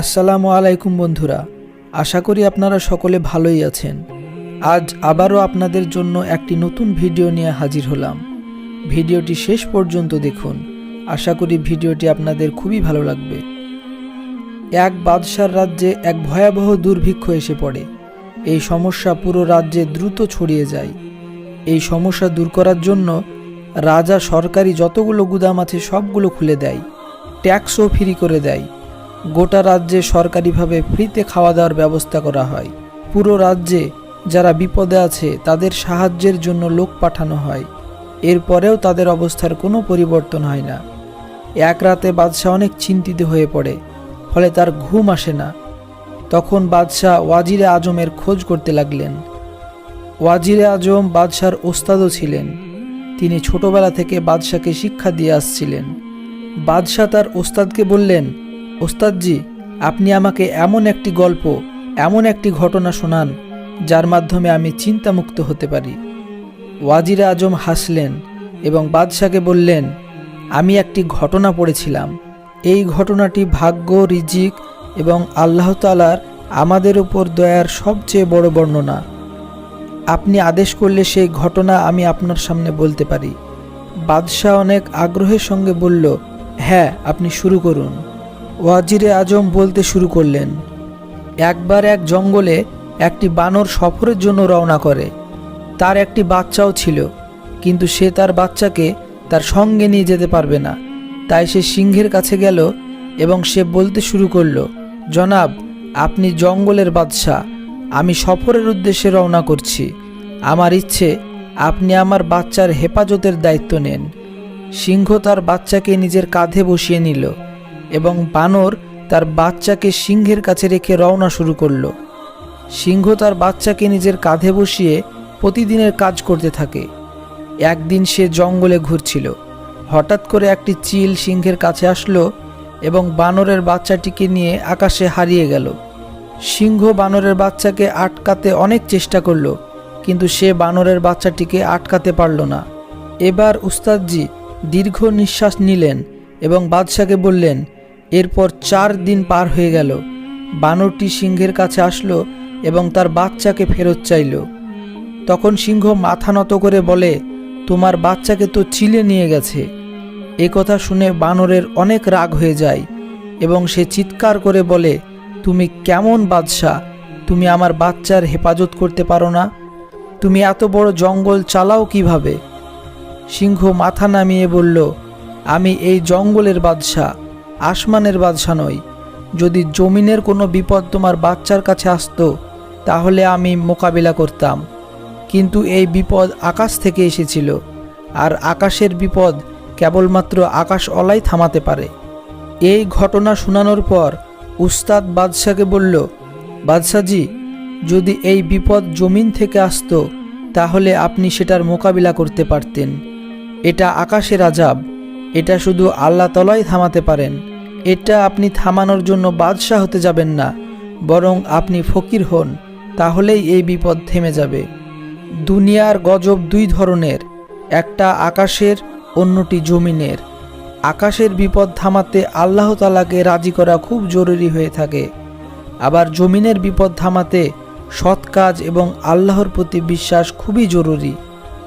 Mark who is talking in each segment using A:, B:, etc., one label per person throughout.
A: আসসালামু আলাইকুম বন্ধুরা, আশা করি আপনারা সকলে ভালোই আছেন। আজ আবারও আপনাদের জন্য একটি নতুন ভিডিও নিয়ে হাজির হলাম। ভিডিওটি শেষ পর্যন্ত দেখুন, আশা করি ভিডিওটি আপনাদের খুবই ভালো লাগবে। এক বাদশার রাজ্যে এক ভয়াবহ দুর্ভিক্ষ এসে পড়ে। এই সমস্যা পুরো রাজ্যে দ্রুত ছড়িয়ে যায়। এই সমস্যা দূর করার জন্য রাজা সরকারি যতগুলো গুদাম আছে সবগুলো খুলে দেয়, ট্যাক্সও ফ্রি করে দেয়। গোটা রাজ্যে সরকারিভাবে ফ্রিতে খাওয়া দাওয়ার ব্যবস্থা করা হয়। পুরো রাজ্যে যারা বিপদে আছে, তাদের সাহায্যের জন্য লোক পাঠানো হয়। এরপরেও তাদের অবস্থার কোনো পরিবর্তন হয় না। এক রাতে বাদশাহ অনেক চিন্তিত হয়ে পড়ে, ফলে তার ঘুম আসে না। তখন বাদশাহ ওয়াজিরে আজমের খোঁজ করতে লাগলেন। ওয়াজিরে আজম বাদশার ওস্তাদও ছিলেন। তিনি ছোটবেলা থেকে বাদশাকে শিক্ষা দিয়ে আসছিলেন। বাদশাহ তার ওস্তাদকে বললেন ওস্তাদজি, আপনি আমাকে এমন একটি গল্প, এমন একটি ঘটনা শোনান, যার মাধ্যমে আমি চিন্তামুক্ত হতে পারি। ওয়াজিরা আজম হাসলেন এবং বাদশাকে বললেন, আমি একটি ঘটনা পড়েছিলাম। এই ঘটনাটি ভাগ্য, রিজিক এবং আল্লাহ তালার আমাদের উপর দয়ার সবচেয়ে বড় বর্ণনা। আপনি আদেশ করলে সেই ঘটনা আমি আপনার সামনে বলতে পারি। বাদশাহ অনেক আগ্রহের সঙ্গে বলল হ্যাঁ আপনি শুরু করুন। ওয়াজিরে আজম বলতে শুরু করলেন, একবার এক জঙ্গলে একটি বানর সফরের জন্য রওনা করে। তার একটি বাচ্চাও ছিল, কিন্তু সে তার বাচ্চাকে তার সঙ্গে নিয়ে যেতে পারবে না। তাই সে সিংহের কাছে গেল এবং সে বলতে শুরু করল, জনাব, আপনি জঙ্গলের বাদশাহ। আমি সফরের উদ্দেশ্যে রওনা করছি। আমার ইচ্ছে, আপনি আমার বাচ্চার হেফাজতের দায়িত্ব নেন। সিংহ তার বাচ্চাকে নিজের কাঁধে বসিয়ে নিল। এবং বানর তার বাচ্চাকে সিংহের কাছে রেখে রওনা শুরু করল। সিংহ তার বাচ্চাকে নিজের কাঁধে বসিয়ে প্রতিদিনের কাজ করতে থাকে। একদিন সে জঙ্গলে ঘুরছিল। হঠাৎ করে একটি চিল সিংহের কাছে আসলো এবং বানরের বাচ্চাটিকে নিয়ে আকাশে হারিয়ে গেল। সিংহ বানরের বাচ্চাকে আটকাতে অনেক চেষ্টা করল, কিন্তু সে বানরের বাচ্চাটিকে আটকাতে পারল না। এবার উস্তাদজি দীর্ঘ নিঃশ্বাস নিলেন এবং বাদশাকে বললেন এরপর চার দিন পার হয়ে গেল। বানরটি সিংহের কাছে আসলো এবং তার বাচ্চাকে ফেরত চাইল। তখন সিংহ মাথা নত করে বলে, তোমার বাচ্চাকে তো চিলে নিয়ে গেছে। এ কথা শুনে বানরের অনেক রাগ হয়ে যায় এবং সে চিৎকার করে বলে, তুমি কেমন বাদশাহ? তুমি আমার বাচ্চার হেফাজত করতে পারো না? তুমি এত বড় জঙ্গল চালাও কীভাবে? সিংহ মাথা নামিয়ে বলল, আমি এই জঙ্গলের বাদশাহ। আসমানের বাদশা নই। যদি জমিনের কোনো বিপদ তোমার বাচ্চার কাছে আসতো, তাহলে আমি মোকাবিলা করতাম। কিন্তু এই বিপদ আকাশ থেকে এসেছিল, আর আকাশের বিপদ কেবলমাত্র আকাশ অলাই থামাতে পারে। এই ঘটনা শোনানোর পর উস্তাদ বাদশাকে বলল, বাদশাজি, যদি এই বিপদ জমিন থেকে আসতো, তাহলে আপনি সেটার মোকাবিলা করতে পারতেন। এটা আকাশের আজাব এটা শুধু আল্লাহ তলাই থামাতে পারেন। এটা আপনি থামানোর জন্য বাদশাহ হতে যাবেন না, বরং আপনি ফকির হন, তাহলেই এই বিপদ থেমে যাবে। দুনিয়ার গজব দুই ধরনের, একটা আকাশের, অন্যটি জমিনের। আকাশের বিপদ থামাতে আল্লাহ তালাকে রাজি করা খুব জরুরি হয়ে থাকে। আবার জমিনের বিপদ থামাতে সৎ কাজ এবং আল্লাহর প্রতি বিশ্বাস খুবই জরুরি।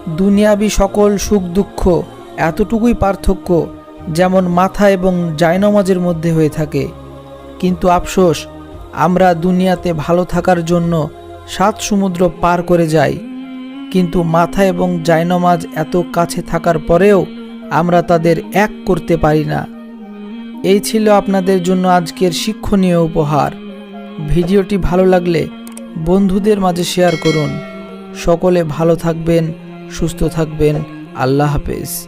A: দুনিয়াবি সকল সুখ দুঃখ এতটুকুই পার্থক্য যেমন মাথা এবং জায়নমাজের মধ্যে হয়ে থাকে। কিন্তু আফসোস, আমরা দুনিয়াতে ভালো থাকার জন্য সাত সমুদ্র পার করে যাই। কিন্তু মাথা এবং জায়নমাজ এত কাছে থাকার পরেও আমরা তাদের এক করতে পারি না। এই ছিল আপনাদের জন্য আজকের শিক্ষণীয় উপহার। ভিডিওটি ভালো লাগলে বন্ধুদের মাঝে শেয়ার করুন। সকলে ভালো থাকবেন, সুস্থ থাকবেন। আল্লাহ হাফেজ।